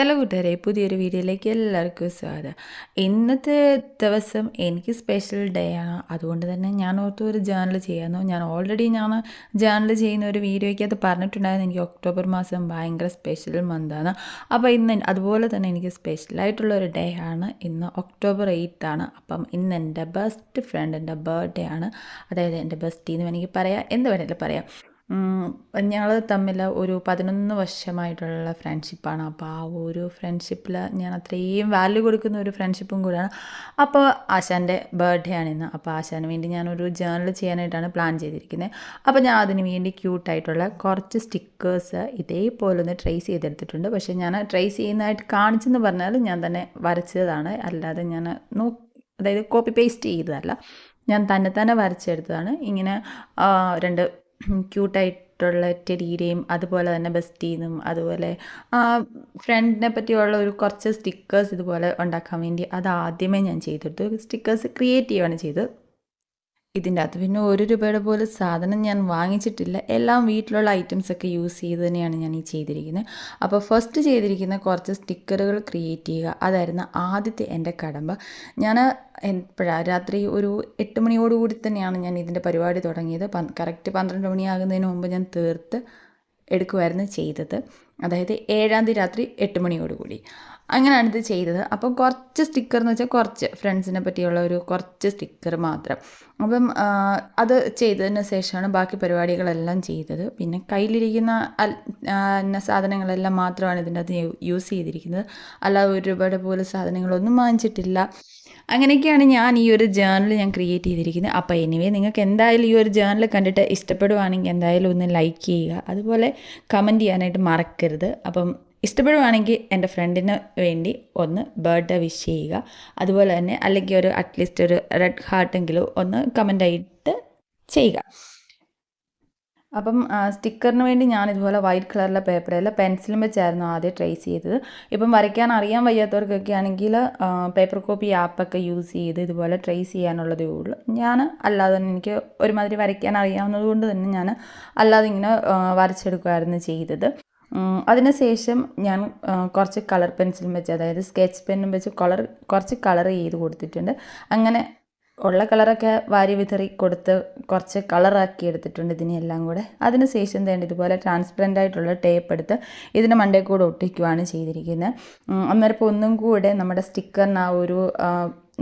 Hello കൂട്ടുകാരെ പുതിയൊരു വീഡിയോയിലേക്ക് എല്ലാവർക്കും സ്വാഗതം. ഇന്നത്തെ ദിവസം എനിക്ക് സ്പെഷ്യൽ ഡേ ആണ്. അതുകൊണ്ട് തന്നെ ഞാൻ ഓർത്തു ഒരു ജേണൽ ചെയ്യാമെന്നു ഞാൻ ഓൾറെഡി ഞാൻ ജേണൽ ചെയ്യുന്ന ഒരു വീഡിയോയ്ക്ക് അത് പറഞ്ഞിട്ടുണ്ടായിരുന്നു. എനിക്ക് ഒക്ടോബർ മാസം ഭയങ്കര സ്പെഷ്യൽ മന്താണ് അപ്പോൾ ഇന്ന് അതുപോലെ തന്നെ എനിക്ക് സ്പെഷ്യലായിട്ടുള്ള ഒരു ഡേ ആണ്. ഇന്ന് ഒക്ടോബർ എയ്ത്ത് ആണ്. അപ്പം ഇന്ന് എന്റെ ബെസ്റ്റ് ഫ്രണ്ടിന്റെ ബർത്ത്ഡേ ആണ്. അതായത് എന്റെ ബെസ്റ്റി എന്ന് വേണമെങ്കിൽ പറയാം. എന്ത് വേണമെങ്കിലും പറയാം. ഞങ്ങൾ തമ്മിൽ ഒരു പതിനൊന്ന് വർഷമായിട്ടുള്ള ഫ്രണ്ട്ഷിപ്പാണ് അപ്പോൾ ആ ഒരു ഫ്രണ്ട്ഷിപ്പിൽ ഞാൻ അത്രയും വാല്യൂ കൊടുക്കുന്ന ഒരു ഫ്രണ്ട്ഷിപ്പും കൂടെയാണ്. അപ്പോൾ ആശാന്റെ ബർത്ത്ഡേ ആണ് ഇന്ന് അപ്പോൾ ആശാന് വേണ്ടി ഞാനൊരു ജേണൽ ചെയ്യാനായിട്ടാണ് പ്ലാൻ ചെയ്തിരിക്കുന്നത് അപ്പോൾ ഞാൻ അതിന് വേണ്ടി ക്യൂട്ടായിട്ടുള്ള കുറച്ച് സ്റ്റിക്കേഴ്സ് ഇതേപോലെ ഒന്ന് ട്രേസ് ചെയ്തെടുത്തിട്ടുണ്ട്. പക്ഷേ ഞാൻ ട്രേസ് ചെയ്യുന്നതായിട്ട് കാണിച്ചെന്ന് പറഞ്ഞാൽ ഞാൻ തന്നെ വരച്ചതാണ്. അല്ലാതെ ഞാൻ നോ അതായത് കോപ്പി പേസ്റ്റ് ചെയ്തതല്ല. ഞാൻ തന്നെ തന്നെ വരച്ചെടുത്തതാണ്. ഇങ്ങനെ രണ്ട് ക്യൂട്ടായിട്ടുള്ള ടെരീരയും അതുപോലെ തന്നെ ബെസ്റ്റീന്നും അതുപോലെ ഫ്രണ്ടിനെ പറ്റിയുള്ള ഒരു കുറച്ച് സ്റ്റിക്കേഴ്സ് ഇതുപോലെ ഉണ്ടാക്കാൻ വേണ്ടി അത് ആദ്യമേ ഞാൻ ചെയ്തെടുത്തു സ്റ്റിക്കേഴ്സ് ക്രിയേറ്റ് ചെയ്യുകയാണ് ചെയ്തത്. ഇതിന്റെ അകത്ത് പിന്നെ ഒരു രൂപയുടെ പോലെ സാധനം ഞാൻ വാങ്ങിച്ചിട്ടില്ല. എല്ലാം വീട്ടിലുള്ള ഐറ്റംസ് ഒക്കെ യൂസ് ചെയ്ത് തന്നെയാണ് ഞാൻ ഈ ചെയ്തിരിക്കുന്നത് അപ്പോൾ ഫസ്റ്റ് ചെയ്തിരിക്കുന്ന കുറച്ച് സ്റ്റിക്കറുകൾ ക്രിയേറ്റ് ചെയ്യുക. അതായിരുന്നു ആദ്യത്തെ എന്റെ കടമ്പ്. ഞാൻ എപ്പോഴാണ് രാത്രി ഒരു എട്ട് മണിയോടുകൂടി തന്നെയാണ് ഞാൻ ഇതിന്റെ പരിപാടി തുടങ്ങിയത്. കറക്റ്റ് പന്ത്രണ്ട് മണിയാകുന്നതിന് മുമ്പ് ഞാൻ തീർത്ത് എടുക്കുമായിരുന്നു ചെയ്തത്. അതായത് ഏഴാം തീയതി രാത്രി എട്ട് മണിയോടുകൂടി അങ്ങനെയാണ് ഇത് ചെയ്തത്. അപ്പം കുറച്ച് സ്റ്റിക്കർ എന്ന് വെച്ചാൽ കുറച്ച് ഫ്രണ്ട്സിനെ പറ്റിയുള്ള ഒരു കുറച്ച് സ്റ്റിക്കർ മാത്രം. അപ്പം അത് ചെയ്തതിന് ശേഷമാണ് ബാക്കി പരിപാടികളെല്ലാം ചെയ്തത്. പിന്നെ കയ്യിലിരിക്കുന്ന സാധനങ്ങളെല്ലാം മാത്രമാണ് ഇതിന്റെ അത് യൂസ് ചെയ്തിരിക്കുന്നത്. അല്ലാതെ ഒരുപാട് പോലെ സാധനങ്ങളൊന്നും വാങ്ങിച്ചിട്ടില്ല. അങ്ങനെയൊക്കെയാണ് ഞാൻ ഈ ഒരു ജേണൽ ഞാൻ ക്രിയേറ്റ് ചെയ്തിരിക്കുന്നത്. അപ്പോൾ എനിവേ നിങ്ങൾക്ക് എന്തായാലും ഈ ഒരു ജേണൽ കണ്ടിട്ട് ഇഷ്ടപ്പെടുവാണെങ്കിൽ എന്തായാലും ഒന്ന് ലൈക്ക് ചെയ്യുക. അതുപോലെ കമന്റ് ചെയ്യാനായിട്ട് മറക്കരുത്. അപ്പം ഇഷ്ടപ്പെടുവാണെങ്കിൽ എന്റെ ഫ്രണ്ടിന് വേണ്ടി ഒന്ന് ബർത്ത്ഡേ വിഷ് ചെയ്യുക. അതുപോലെ തന്നെ അല്ലെങ്കിൽ ഒരു അറ്റ്ലീസ്റ്റ് ഒരു റെഡ് ഹാർട്ടെങ്കിലും ഒന്ന് കമന്റ് ആയിട്ട് ചെയ്യുക. അപ്പം സ്റ്റിക്കറിന് വേണ്ടി ഞാൻ ഇതുപോലെ വൈറ്റ് കളറിലെ പേപ്പറിൽ പെൻസിലും വെച്ചായിരുന്നു ആദ്യം ട്രേസ് ചെയ്തത്. ഇപ്പം വരയ്ക്കാൻ അറിയാൻ വയ്യാത്തവർക്കൊക്കെ ആണെങ്കിൽ പേപ്പർ കോപ്പി ആപ്പൊക്കെ യൂസ് ചെയ്ത് ഇതുപോലെ ട്രേസ് ചെയ്യാനുള്ളതേ ഉള്ളൂ. ഞാൻ അല്ലാതെ തന്നെ എനിക്ക് ഒരുമാതിരി വരയ്ക്കാൻ അറിയാവുന്നത് കൊണ്ട് തന്നെ ഞാൻ അല്ലാതെ ഇങ്ങനെ വരച്ചെടുക്കുമായിരുന്നു ചെയ്തത്. അതിനുശേഷം ഞാൻ കുറച്ച് കളർ പെൻസിലും വെച്ച് അതായത് സ്കെച്ച് പെന്നും വെച്ച് കളർ കുറച്ച് കളർ ചെയ്ത് കൊടുത്തിട്ടുണ്ട്. അങ്ങനെ ഉള്ള കളറൊക്കെ വാരി വിതറി കൊടുത്ത് കുറച്ച് കളറാക്കി എടുത്തിട്ടുണ്ട് ഇതിനെല്ലാം കൂടെ. അതിനുശേഷം തന്നെ ഇതുപോലെ ട്രാൻസ്പെറന്റ് ആയിട്ടുള്ള ടേപ്പ് എടുത്ത് ഇതിന്റെ മണ്ടേ കൂടെ ഒട്ടിക്കുവാണ് ചെയ്തിരിക്കുന്നത്. അന്നേരം ഇപ്പോൾ ഒന്നും കൂടെ നമ്മുടെ സ്റ്റിക്കറിന് ആ ഒരു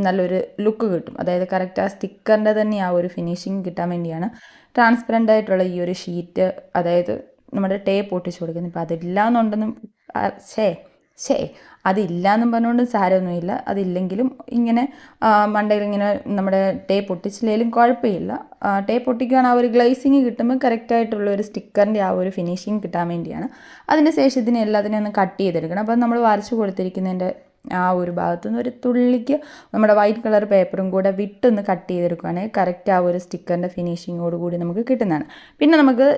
നല്ലൊരു ലുക്ക് കിട്ടും. അതായത് കറക്റ്റ് ആ സ്റ്റിക്കറിന്റെ തന്നെ ആ ഒരു ഫിനിഷിങ് കിട്ടാൻ വേണ്ടിയാണ് ട്രാൻസ്പെറന്റ് ആയിട്ടുള്ള ഈ ഒരു ഷീറ്റ് അതായത് നമ്മുടെ ടേപ്പ് ഒട്ടിച്ചു കൊടുക്കുന്നത് ഇപ്പോൾ അതില്ല എന്നുണ്ടെന്നും ഷേ ഷേ അതില്ല എന്നും പറഞ്ഞുകൊണ്ട് സാരമൊന്നുമില്ല. അതില്ലെങ്കിലും ഇങ്ങനെ മണ്ടയിൽ ഇങ്ങനെ നമ്മുടെ ടേപ്പ് ഒട്ടിച്ചില്ലെങ്കിലും കുഴപ്പമില്ല. ടേപ്പ് ഒട്ടിക്കുകയാണ് ആ ഒരു ഗ്ലേസിങ് കിട്ടുമ്പോൾ കറക്റ്റായിട്ടുള്ള ഒരു സ്റ്റിക്കറിന്റെ ആ ഒരു ഫിനിഷിങ് കിട്ടാൻ വേണ്ടിയാണ്. അതിന് ശേഷം ഇതിനെ ഒന്ന് കട്ട് ചെയ്തെടുക്കണം. അപ്പം നമ്മൾ വരച്ച് കൊടുത്തിരിക്കുന്നതിന്റെ ആ ഒരു ഭാഗത്തുനിന്ന് ഒരു തുള്ളിക്ക് നമ്മുടെ വൈറ്റ് കളർ പേപ്പറും കൂടെ വിട്ടൊന്ന് കട്ട് ചെയ്തെടുക്കുകയാണെങ്കിൽ കറക്റ്റ് ആ ഒരു സ്റ്റിക്കറിന്റെ ഫിനിഷിങ്ങോട് കൂടി നമുക്ക് കിട്ടുന്നതാണ്. പിന്നെ നമുക്ക്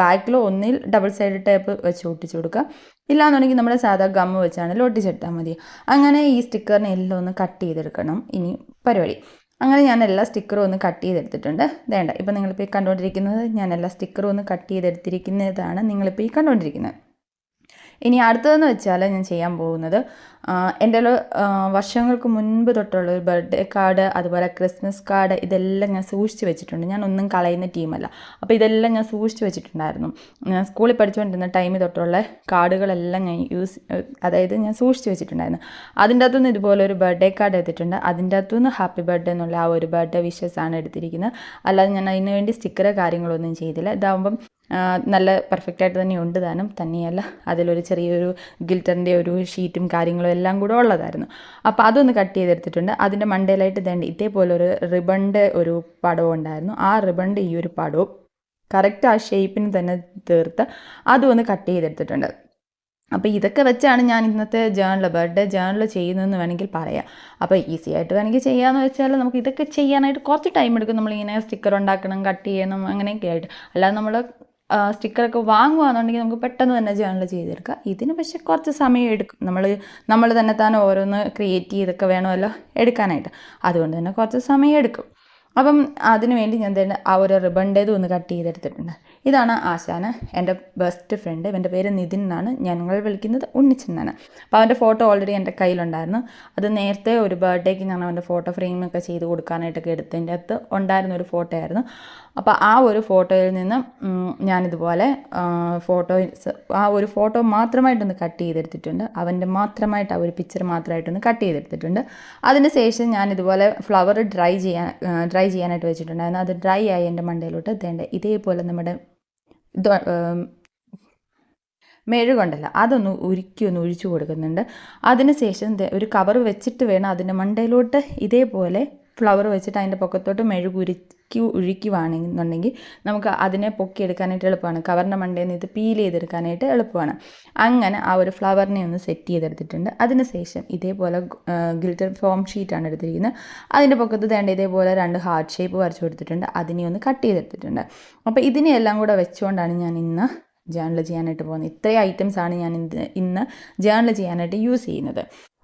ബാക്കിൽ ഒന്നിൽ ഡബിൾ സൈഡ് ടേപ്പ് വെച്ച് ഒട്ടിച്ച് കൊടുക്കുക. ഇല്ലാന്നുണ്ടെങ്കിൽ നമ്മുടെ സാധാ ഗമ്മ് വെച്ചാണെങ്കിൽ ഒട്ടിച്ചെടുത്താൽ മതി. അങ്ങനെ ഈ സ്റ്റിക്കറിനെ എല്ലാം ഒന്ന് കട്ട് ചെയ്തെടുക്കണം. ഇനി പരിപാടി. അങ്ങനെ ഞാൻ എല്ലാ സ്റ്റിക്കറും ഒന്ന് കട്ട് ചെയ്തെടുത്തിട്ടുണ്ട്. വേണ്ട ഇപ്പം നിങ്ങളിപ്പോൾ ഈ കണ്ടുകൊണ്ടിരിക്കുന്നത് ഞാൻ എല്ലാ സ്റ്റിക്കറും ഒന്ന് കട്ട് ചെയ്തെടുത്തിരിക്കുന്നതാണ് നിങ്ങളിപ്പോൾ ഈ കണ്ടുകൊണ്ടിരിക്കുന്നത്. ഇനി അടുത്തതെന്ന് വെച്ചാൽ ഞാൻ ചെയ്യാൻ പോകുന്നത് എന്റെ വർഷങ്ങൾക്ക് മുൻപ് തൊട്ടുള്ള ഒരു ബർത്ത്ഡേ കാർഡ് അതുപോലെ ക്രിസ്മസ് കാർഡ് ഇതെല്ലാം ഞാൻ സൂക്ഷിച്ച് വെച്ചിട്ടുണ്ട്. ഞാൻ ഒന്നും കളയുന്ന ടീമല്ല. അപ്പോൾ ഇതെല്ലാം ഞാൻ സൂക്ഷിച്ച് വെച്ചിട്ടുണ്ടായിരുന്നു. ഞാൻ സ്കൂളിൽ പഠിച്ചുകൊണ്ടിരുന്ന ടൈമിൽ തൊട്ടുള്ള കാർഡുകളെല്ലാം ഞാൻ യൂസ് അതായത് ഞാൻ സൂക്ഷിച്ച് വെച്ചിട്ടുണ്ടായിരുന്നു. അതിന്റെ അകത്തുനിന്ന് ഇതുപോലെ ഒരു ബർത്ത്ഡേ കാർഡ് എടുത്തിട്ടുണ്ട്. അതിന്റെ അകത്തുനിന്ന് ഹാപ്പി ബർത്ത്ഡേ എന്നുള്ള ആ ഒരു ബർത്ത്ഡേ വിഷസ് ആണ് എടുത്തിരിക്കുന്നത്. അല്ലാതെ ഞാൻ അതിന് വേണ്ടി സ്റ്റിക്കറോ കാര്യങ്ങളൊന്നും ചെയ്തില്ല. ഇതാകുമ്പം നല്ല പെർഫെക്റ്റ് ആയിട്ട് തന്നെ ഉണ്ട് താനും. തന്നെയല്ല അതിലൊരു ചെറിയൊരു ഗിൽറ്ററിന്റെ ഒരു ഷീറ്റും കാര്യങ്ങളും എല്ലാം കൂടെ ഉള്ളതായിരുന്നു. അപ്പോൾ അതൊന്ന് കട്ട് ചെയ്തെടുത്തിട്ടുണ്ട്. അതിന്റെ മണ്ടയിലായിട്ട് തേണ്ട ഇതേപോലെ ഒരു റിബണിന്റെ ഒരു പടവും ഉണ്ടായിരുന്നു. ആ റിബണിന്റെ ഈ ഒരു പടവും കറക്റ്റ് ആ ഷേപ്പിന് തന്നെ തീർത്ത് അതും ഒന്ന് കട്ട് ചെയ്തെടുത്തിട്ടുണ്ട്. അപ്പോൾ ഇതൊക്കെ വെച്ചാണ് ഞാൻ ഇന്നത്തെ ജേണൽ ബർത്ത്ഡേ ജേണൽ ചെയ്യുന്നതെന്ന് വേണമെങ്കിൽ പറയാം. അപ്പോൾ ഈസി ആയിട്ട് വേണമെങ്കിൽ ചെയ്യാമെന്ന് വെച്ചാൽ നമുക്ക് ഇതൊക്കെ ചെയ്യാനായിട്ട് കുറച്ച് ടൈം എടുക്കും. നമ്മളിങ്ങനെ സ്റ്റിക്കർ ഉണ്ടാക്കണം കട്ട് ചെയ്യണം അങ്ങനെയൊക്കെ ആയിട്ട്. അല്ലാതെ നമ്മൾ സ്റ്റിക്കറൊക്കെ വാങ്ങുകയാണെന്നുണ്ടെങ്കിൽ നമുക്ക് പെട്ടെന്ന് തന്നെ ജേണൽ ചെയ്തെടുക്കാം. ഇതിന് പക്ഷേ കുറച്ച് സമയം എടുക്കും. നമ്മൾ നമ്മൾ തന്നെ തന്നെ ഓരോന്ന് ക്രിയേറ്റ് ചെയ്തൊക്കെ വേണമല്ലോ എടുക്കാനായിട്ട്. അതുകൊണ്ട് തന്നെ കുറച്ച് സമയം എടുക്കും. അപ്പം അതിന് വേണ്ടി ഞാൻ തന്നെ ആ ഒരു റിബണ്ടേത് ഒന്ന് കട്ട് ചെയ്തെടുത്തിട്ടുണ്ട്. ഇതാണ് ആശാന എന്റെ ബെസ്റ്റ് ഫ്രണ്ട് എന്റെ പേര് നിതിൻ എന്നാണ്. ഞങ്ങൾ വിളിക്കുന്നത് ഉണ്ണിച്ചെന്നാണ് അപ്പോൾ അവന്റെ ഫോട്ടോ ഓൾറെഡി എന്റെ കയ്യിലുണ്ടായിരുന്നു. അത് നേരത്തെ ഒരു ബർത്ത്ഡേക്ക് ഞാൻ അവന്റെ ഫോട്ടോ ഫ്രെയിമൊക്കെ ചെയ്ത് കൊടുക്കാനായിട്ടൊക്കെ എടുത്തതിന്റെ അകത്ത് ഉണ്ടായിരുന്ന ഒരു ഫോട്ടോ ആയിരുന്നു. അപ്പോൾ ആ ഒരു ഫോട്ടോയിൽ നിന്ന് ഞാനിതുപോലെ ഫോട്ടോ ആ ഒരു ഫോട്ടോ മാത്രമായിട്ടൊന്ന് കട്ട് ചെയ്തെടുത്തിട്ടുണ്ട്. അവന്റെ മാത്രമായിട്ട് ആ ഒരു പിക്ചർ മാത്രമായിട്ടൊന്ന് കട്ട് ചെയ്തെടുത്തിട്ടുണ്ട്. അതിന് ശേഷം ഞാൻ ഇതുപോലെ ഫ്ലവർ ഡ്രൈ ചെയ്യാൻ ഡ്രൈ ചെയ്യാനായിട്ട് വെച്ചിട്ടുണ്ടായിരുന്നു. അത് ഡ്രൈ ആയി എന്റെ മണ്ടയിലോട്ട് തേണ്ട ഇതേപോലെ നമ്മുടെ മെഴുകൊണ്ടല്ല അതൊന്ന് ഉരുക്കി ഒന്ന് ഒഴിച്ചു കൊടുക്കുന്നുണ്ട്. അതിനുശേഷം ശേഷം ഒരു കവർ വെച്ചിട്ട് വേണം അതിന്റെ മണ്ടയിലോട്ട് ഇതേപോലെ ഫ്ലവർ വെച്ചിട്ട് അതിന്റെ പൊക്കത്തോട്ട് മെഴുകുരുക്കി ഒഴിക്കുവാണെന്നുണ്ടെങ്കിൽ നമുക്ക് അതിനെ പൊക്കിയെടുക്കാനായിട്ട് എളുപ്പമാണ്. കവറിന്റെ മണ്ടയിൽ നിന്ന് ഇത് പീൽ ചെയ്തെടുക്കാനായിട്ട് എളുപ്പമാണ്. അങ്ങനെ ആ ഒരു ഫ്ലവറിനെ ഒന്ന് സെറ്റ് ചെയ്തെടുത്തിട്ടുണ്ട്. അതിനുശേഷം ഇതേപോലെ ഗിൽറ്റർ ഫോം ഷീറ്റാണ് എടുത്തിരിക്കുന്നത്. അതിന്റെ പൊക്കത്ത് വേണ്ട ഇതേപോലെ രണ്ട് ഹാർട്ട് ഷേപ്പ് വരച്ചു കൊടുത്തിട്ടുണ്ട്. അതിനെ ഒന്ന് കട്ട് ചെയ്തെടുത്തിട്ടുണ്ട്. അപ്പോൾ ഇതിനെയെല്ലാം കൂടെ വെച്ചുകൊണ്ടാണ് ഞാൻ ഇന്ന് ജേണൽ ചെയ്യാനായിട്ട് പോകുന്നത്. ഇത്രയും ഐറ്റംസാണ് ഞാൻ ഇന്ന് ഇന്ന് ജേണൽ ചെയ്യാനായിട്ട് യൂസ് ചെയ്യുന്നത്.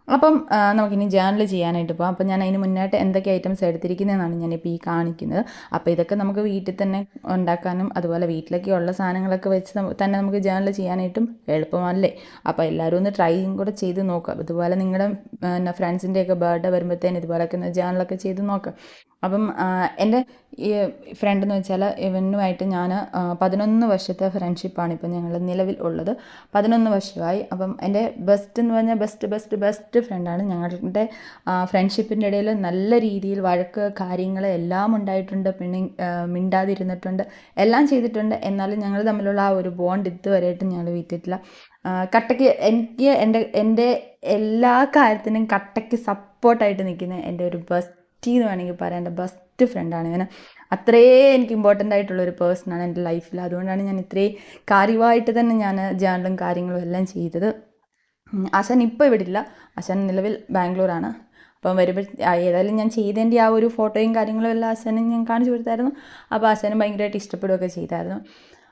അപ്പം നമുക്കിനി ജേണൽ ചെയ്യാനായിട്ട് പോകാം അപ്പം ഞാൻ അതിന് മുന്നായിട്ട് എന്തൊക്കെ ഐറ്റംസ് എടുത്തിരിക്കുന്നതെന്നാണ് ഞാനിപ്പോൾ ഈ കാണിക്കുന്നത്. അപ്പോൾ ഇതൊക്കെ നമുക്ക് വീട്ടിൽ തന്നെ ഉണ്ടാക്കാനും അതുപോലെ വീട്ടിലൊക്കെ ഉള്ള സാധനങ്ങളൊക്കെ വെച്ച് തന്നെ നമുക്ക് ജേണൽ ചെയ്യാനായിട്ടും എളുപ്പമല്ലേ? അപ്പോൾ എല്ലാവരും ഒന്ന് ട്രൈയും കൂടെ ചെയ്ത് നോക്കാം. അതുപോലെ നിങ്ങളുടെ ഫ്രണ്ട്സിന്റെയൊക്കെ ബർത്ത്ഡേ വരുമ്പോഴത്തേന് ഇതുപോലെയൊക്കെ ഒന്ന് ജേണലൊക്കെ ചെയ്ത് നോക്കുക അപ്പം എന്റെ ഈ ഫ്രണ്ട് എന്ന് വെച്ചാൽ ഇവനുമായിട്ട് ഞാൻ പതിനൊന്ന് വർഷത്തെ ഫ്രണ്ട്ഷിപ്പാണ് ഇപ്പം ഞങ്ങൾ നിലവിൽ ഉള്ളത്. പതിനൊന്ന് വർഷമായി. അപ്പം എന്റെ ബെസ്റ്റ് എന്ന് പറഞ്ഞാൽ ബെസ്റ്റ് ബെസ്റ്റ് ബെസ്റ്റ് ഫ്രണ്ടാണ് ഞങ്ങളുടെ ഫ്രണ്ട്ഷിപ്പിന്റെ ഇടയിൽ നല്ല രീതിയിൽ വഴക്ക് കാര്യങ്ങൾ എല്ലാം ഉണ്ടായിട്ടുണ്ട്. പിന്നെ മിണ്ടാതിരുന്നിട്ടുണ്ട്. എല്ലാം ചെയ്തിട്ടുണ്ട്. എന്നാലും ഞങ്ങൾ തമ്മിലുള്ള ആ ഒരു ബോണ്ട് ഇതുവരെയായിട്ടും ഞങ്ങൾ വിറ്റിട്ടില്ല കട്ടയ്ക്ക് എനിക്ക് എന്റെ എന്റെ എല്ലാ കാര്യത്തിനും കട്ടയ്ക്ക് സപ്പോർട്ടായിട്ട് നിൽക്കുന്ന എന്റെ ഒരു ബെസ്റ്റ് എന്ന് വേണമെങ്കിൽ പറയാം. എന്റെ ബെസ്റ്റ് ഫ്രണ്ടാണ് ഇവന് അത്രേ എനിക്ക് ഇമ്പോർട്ടന്റ് ആയിട്ടുള്ള ഒരു പേഴ്സണാണ് എന്റെ ലൈഫിൽ അതുകൊണ്ടാണ് ഞാൻ ഇത്രയും കാര്യമായിട്ട് തന്നെ ഞാൻ ജേണലും കാര്യങ്ങളും എല്ലാം ചെയ്തത്. അശൻ ഇപ്പോൾ ഇവിടെ ഇല്ല. അശൻ നിലവിൽ ബാംഗ്ലൂരാണ്. അപ്പം വരുമ്പോൾ ഏതായാലും ഞാൻ ചെയ്തതിന്റെ ആ ഒരു ഫോട്ടോയും കാര്യങ്ങളും എല്ലാം ആശാനും ഞാൻ കാണിച്ചു കൊടുത്തായിരുന്നു. അപ്പോൾ ആശാനും ഭയങ്കരമായിട്ട് ഇഷ്ടപ്പെടുകയൊക്കെ ചെയ്തായിരുന്നു.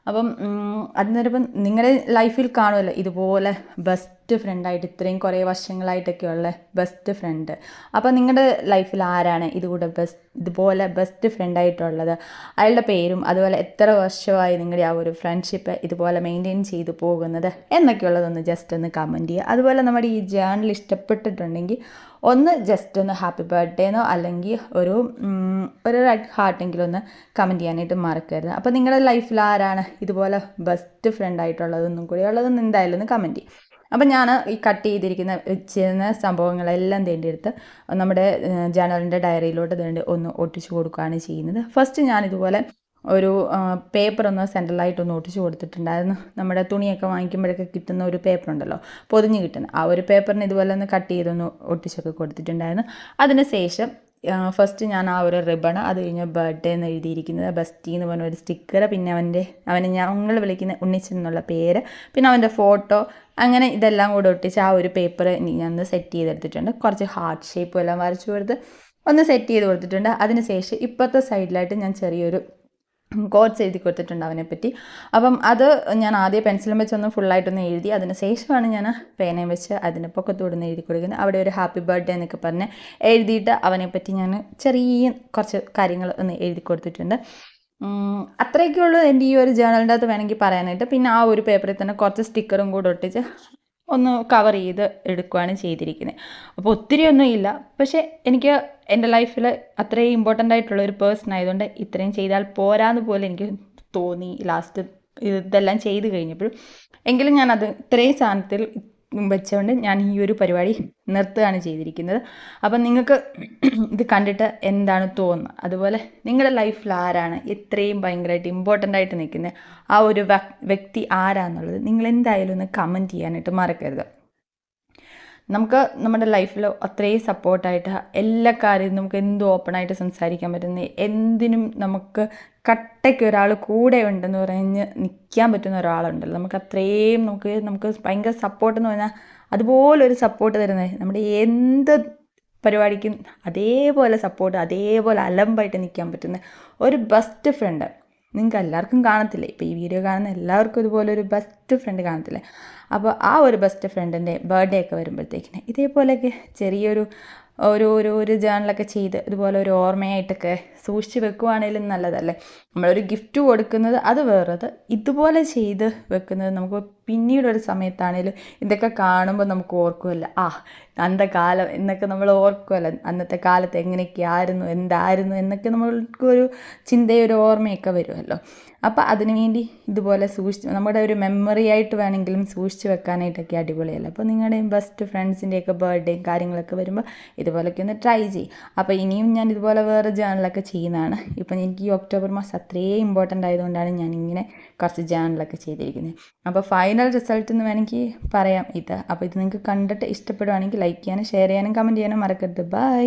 അപ്പം ഉം, അന്നേരം നിങ്ങളുടെ ലൈഫിൽ കാണുമല്ലോ ഇതുപോലെ ബെസ്റ്റ് ഫ്രണ്ടായിട്ട് ഇത്രയും കുറേ വർഷങ്ങളായിട്ടൊക്കെ ഉള്ള ബെസ്റ്റ് ഫ്രണ്ട് അപ്പോൾ നിങ്ങളുടെ ലൈഫിൽ ആരാണ് ഇതുകൂടെ ബെസ്റ്റ് ഇതുപോലെ ബെസ്റ്റ് ഫ്രണ്ടായിട്ടുള്ളത് അയാളുടെ പേരും അതുപോലെ എത്ര വർഷമായി നിങ്ങളുടെ ആ ഒരു ഫ്രണ്ട്ഷിപ്പ് ഇതുപോലെ മെയിന്റെയിൻ ചെയ്തു പോകുന്നത് എന്നൊക്കെയുള്ളതൊന്ന് ജസ്റ്റ് ഒന്ന് കമന്റ് ചെയ്യുക. അതുപോലെ നമ്മുടെ ഈ ജേണൽ ഇഷ്ടപ്പെട്ടിട്ടുണ്ടെങ്കിൽ ഒന്ന് ജസ്റ്റ് ഒന്ന് ഹാപ്പി ബർത്ത്ഡേന്നോ അല്ലെങ്കിൽ ഒരു ഒരു റെഡ് ഹാർട്ടെങ്കിലും ഒന്ന് കമന്റ് ചെയ്യാനായിട്ട് മറക്കരുത്. അപ്പോൾ നിങ്ങളുടെ ലൈഫിൽ ആരാണ് ഇതുപോലെ ബെസ്റ്റ് ഫ്രണ്ട് ആയിട്ടുള്ളതൊന്നും കൂടി ഉള്ളതൊന്നും എന്തായാലും ഒന്ന് കമന്റ് ചെയ്യും. അപ്പം ഞാൻ ഈ കട്ട് ചെയ്തിരിക്കുന്ന വെച്ചിരുന്ന സംഭവങ്ങളെല്ലാം തേണ്ടിയെടുത്ത് നമ്മുടെ ജേണലിന്റെ ഡയറിയിലോട്ട് തേണ്ടി ഒന്ന് ഒട്ടിച്ചു കൊടുക്കുകയാണ് ചെയ്യുന്നത്. ഫസ്റ്റ് ഞാൻ ഇതുപോലെ ഒരു പേപ്പർ ഒന്ന് സെൻട്രലായിട്ട് ഒന്ന് ഒട്ടിച്ച് കൊടുത്തിട്ടുണ്ടായിരുന്നു. നമ്മുടെ തുണിയൊക്കെ വാങ്ങിക്കുമ്പോഴൊക്കെ കിട്ടുന്ന ഒരു പേപ്പർ ഉണ്ടല്ലോ പൊതിഞ്ഞ് കിട്ടുന്ന ആ ഒരു പേപ്പറിന് ഇതുപോലെ ഒന്ന് കട്ട് ചെയ്തൊന്ന് ഒട്ടിച്ചൊക്കെ കൊടുത്തിട്ടുണ്ടായിരുന്നു. അതിന് ശേഷം ഫസ്റ്റ് ഞാൻ ആ ഒരു റിബൺ അത് കഴിഞ്ഞ് ബർത്ത്ഡേ എന്ന് എഴുതിയിരിക്കുന്നത് ബസ്റ്റി എന്ന് പറഞ്ഞ ഒരു സ്റ്റിക്കർ പിന്നെ അവന്റെ അവനെ ഞങ്ങൾ വിളിക്കുന്ന ഉണ്ണിച്ചൻ എന്നുള്ള പേര് പിന്നെ അവന്റെ ഫോട്ടോ അങ്ങനെ ഇതെല്ലാം കൂടെ ഒട്ടിച്ച് ആ ഒരു പേപ്പർ ഞാൻ സെറ്റ് ചെയ്തെടുത്തിട്ടുണ്ട്. കുറച്ച് ഹാർട്ട് ഷേപ്പും എല്ലാം വരച്ചു കൊടുത്ത് ഒന്ന് സെറ്റ് ചെയ്ത് കൊടുത്തിട്ടുണ്ട്. അതിന് ശേഷം ഇപ്പോഴത്തെ സൈഡിലായിട്ട് ഞാൻ ചെറിയൊരു കോഡ്സ് എഴുതി കൊടുത്തിട്ടുണ്ട് അവനെപ്പറ്റി. അപ്പം അത് ഞാൻ ആദ്യം പെൻസിലും വെച്ചൊന്ന് ഫുള്ളായിട്ടൊന്ന് എഴുതി അതിന് ശേഷമാണ് ഞാൻ പേനയും വെച്ച് അതിന് പൊക്കത്തോടുന്ന് എഴുതി കൊടുക്കുന്നത്. അവിടെ ഒരു ഹാപ്പി ബർത്ത്ഡേ എന്നൊക്കെ പറഞ്ഞ് എഴുതിയിട്ട് അവനെപ്പറ്റി ഞാൻ ചെറിയ കുറച്ച് കാര്യങ്ങൾ ഒന്ന് എഴുതി കൊടുത്തിട്ടുണ്ട്. അത്രയൊക്കെ ഉള്ളൂ എന്റെ ഈ ഒരു ജേണലിന്റെ അകത്ത് വേണമെങ്കിൽ പറയാനായിട്ട്. പിന്നെ ആ ഒരു പേപ്പറിൽ തന്നെ കുറച്ച് സ്റ്റിക്കറും കൂടെ ഒട്ടിച്ച് ഒന്ന് കവർ ചെയ്ത് എടുക്കുകയാണ് ചെയ്തിരിക്കുന്നത് അപ്പോൾ ഒത്തിരി ഒന്നും ഇല്ല. പക്ഷേ എനിക്ക് എന്റെ ലൈഫിൽ അത്രയും ഇമ്പോർട്ടന്റ് ആയിട്ടുള്ള ഒരു പേഴ്സൺ ആയതുകൊണ്ട് ഇത്രയും ചെയ്താൽ പോരാന്ന് പോലെ എനിക്ക് തോന്നി ലാസ്റ്റ് ഇതെല്ലാം ചെയ്ത് കഴിഞ്ഞപ്പോഴും. എങ്കിലും ഞാനത് ഇത്രയും സാധനത്തിൽ വെച്ചുകൊണ്ട് ഞാൻ ഈ ഒരു പരിപാടി നിർത്തുകയാണ് ചെയ്തിരിക്കുന്നത്. അപ്പം നിങ്ങൾക്ക് ഇത് കണ്ടിട്ട് എന്താണ് തോന്നുന്നത്? അതുപോലെ നിങ്ങളുടെ ലൈഫിൽ ആരാണ് ഇത്രയും ഭയങ്കരമായിട്ട് ഇമ്പോർട്ടന്റ് ആയിട്ട് നിൽക്കുന്ന ആ ഒരു വ്യക്തി ആരാന്നുള്ളത് നിങ്ങൾ എന്തായാലും ഒന്ന് കമന്റ് ചെയ്യാനായിട്ട് മറക്കരുത്. നമുക്ക് നമ്മുടെ ലൈഫിൽ അത്രയും സപ്പോർട്ടായിട്ട് എല്ലാ കാര്യവും നമുക്ക് എന്തും ഓപ്പണായിട്ട് സംസാരിക്കാൻ പറ്റുന്ന എന്തിനും നമുക്ക് കട്ടയ്ക്ക് ഒരാൾ കൂടെ ഉണ്ടെന്ന് പറഞ്ഞ് നിൽക്കാൻ പറ്റുന്ന ഒരാളുണ്ടല്ലോ. നമുക്ക് അത്രയും നമുക്ക് നമുക്ക് ഭയങ്കര സപ്പോർട്ട് എന്ന് പറഞ്ഞാൽ അതുപോലൊരു സപ്പോർട്ട് തരുന്നത് നമ്മുടെ എന്ത് പരിപാടിക്കും അതേപോലെ സപ്പോർട്ട് അതേപോലെ അലമ്പായിട്ട് നിൽക്കാൻ പറ്റുന്ന ഒരു ബെസ്റ്റ് ഫ്രണ്ട് നിങ്ങൾക്ക് എല്ലാവർക്കും കാണത്തില്ലേ? ഇപ്പോൾ ഈ വീഡിയോ കാണുന്ന എല്ലാവർക്കും ഇതുപോലെ ഒരു ബെസ്റ്റ് ഫ്രണ്ട് കാണത്തില്ലേ? അപ്പോൾ ആ ഒരു ബെസ്റ്റ് ഫ്രണ്ടിന്റെ ബർത്ത്ഡേ ഒക്കെ വരുമ്പോഴത്തേക്കിന് ഇതേപോലെയൊക്കെ ചെറിയൊരു ഒരു ഒരു ഒരു ജേണലൊക്കെ ചെയ്ത് ഇതുപോലെ ഒരു ഓർമ്മയായിട്ടൊക്കെ സൂക്ഷിച്ച് വെക്കുവാണേലും നല്ലതല്ലേ? നമ്മളൊരു ഗിഫ്റ്റ് കൊടുക്കുന്നത് അത് വേറത് ഇതുപോലെ ചെയ്ത് വെക്കുന്നത് നമുക്ക് പിന്നീട് ഒരു സമയത്താണേലും ഇതൊക്കെ കാണുമ്പോൾ നമുക്ക് ഓർക്കുമല്ല ആ അന്നത്തെ കാലം എന്നൊക്കെ നമ്മൾ ഓർക്കുമല്ല അന്നത്തെ കാലത്ത് എങ്ങനെയൊക്കെയായിരുന്നു എന്തായിരുന്നു എന്നൊക്കെ നമ്മൾക്കൊരു ചിന്തയൊരു ഓർമ്മയൊക്കെ വരുമല്ലോ അപ്പോൾ അതിനു വേണ്ടി ഇതുപോലെ സൂക്ഷിച്ച് നമ്മുടെ ഒരു മെമ്മറി ആയിട്ട് വേണമെങ്കിലും സൂക്ഷിച്ച് വെക്കാനായിട്ടൊക്കെ അടിപൊളിയല്ല. അപ്പോൾ നിങ്ങളുടെയും ബെസ്റ്റ് ഫ്രണ്ട്സിന്റെയൊക്കെ ബർത്ത്ഡേയും കാര്യങ്ങളൊക്കെ വരുമ്പോൾ ഇതുപോലൊക്കെ ഒന്ന് ട്രൈ ചെയ്യും. അപ്പോൾ ഇനിയും ഞാൻ ഇതുപോലെ വേറെ ജേണലൊക്കെ ചെയ്യുന്നതാണ്. ഇപ്പം എനിക്ക് ഈ ഒക്ടോബർ മാസം അത്രയും ഇമ്പോർട്ടന്റ് ആയതുകൊണ്ടാണ് ഞാൻ ഇങ്ങനെ കുറച്ച് ജേണലൊക്കെ ചെയ്തിരിക്കുന്നത് അപ്പോൾ ഫൈനൽ റിസൾട്ട് എന്ന് വേണമെങ്കിൽ പറയാം. ഇത്. അപ്പോൾ ഇത് നിങ്ങൾക്ക് കണ്ടിട്ട് ഇഷ്ടപ്പെടുവാണെങ്കിൽ ലൈക്ക് ചെയ്യാനും ഷെയർ ചെയ്യാനും കമന്റ് ചെയ്യാനും മറക്കരുത്. ബൈ